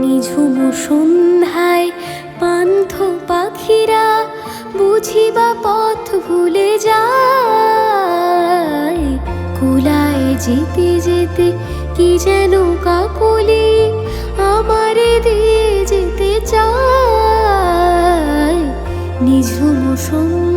নিঝুম সন্ধ্যায় পান্থ পাখিরা বুঝিবা পথ ভুলে যায়। কুলায় যেতে যেতে কি যেন কাকলি আমারে দিয়ে যেতে চায়। নিঝুম সন্ধ্যায়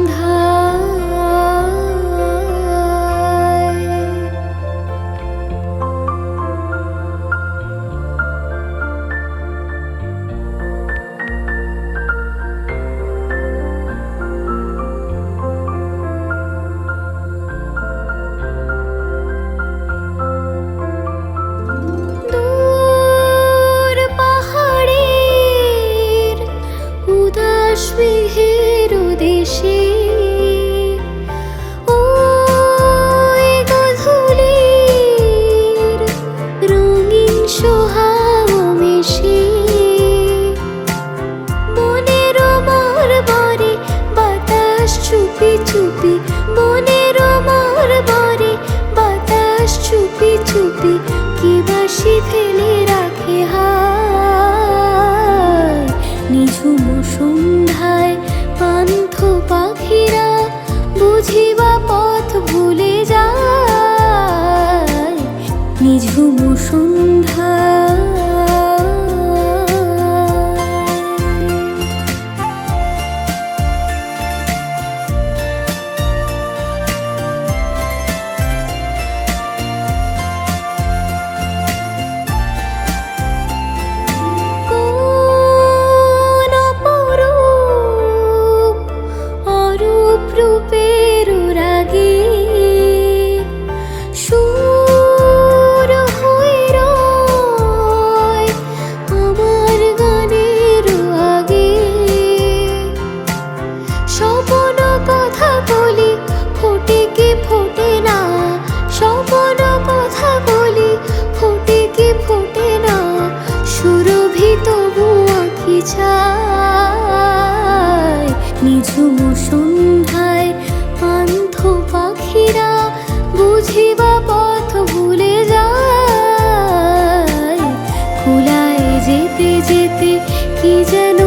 श्रीहेरोदेशी নিঝুম সন্ধ্যায় কোন তবু আঁখি ছায় নিঝুম সন্ধ্যায় পান্থ পাখিরা বুঝিবা পথ ভুলে যায়। খোলায় যেতে যেতে কি যেন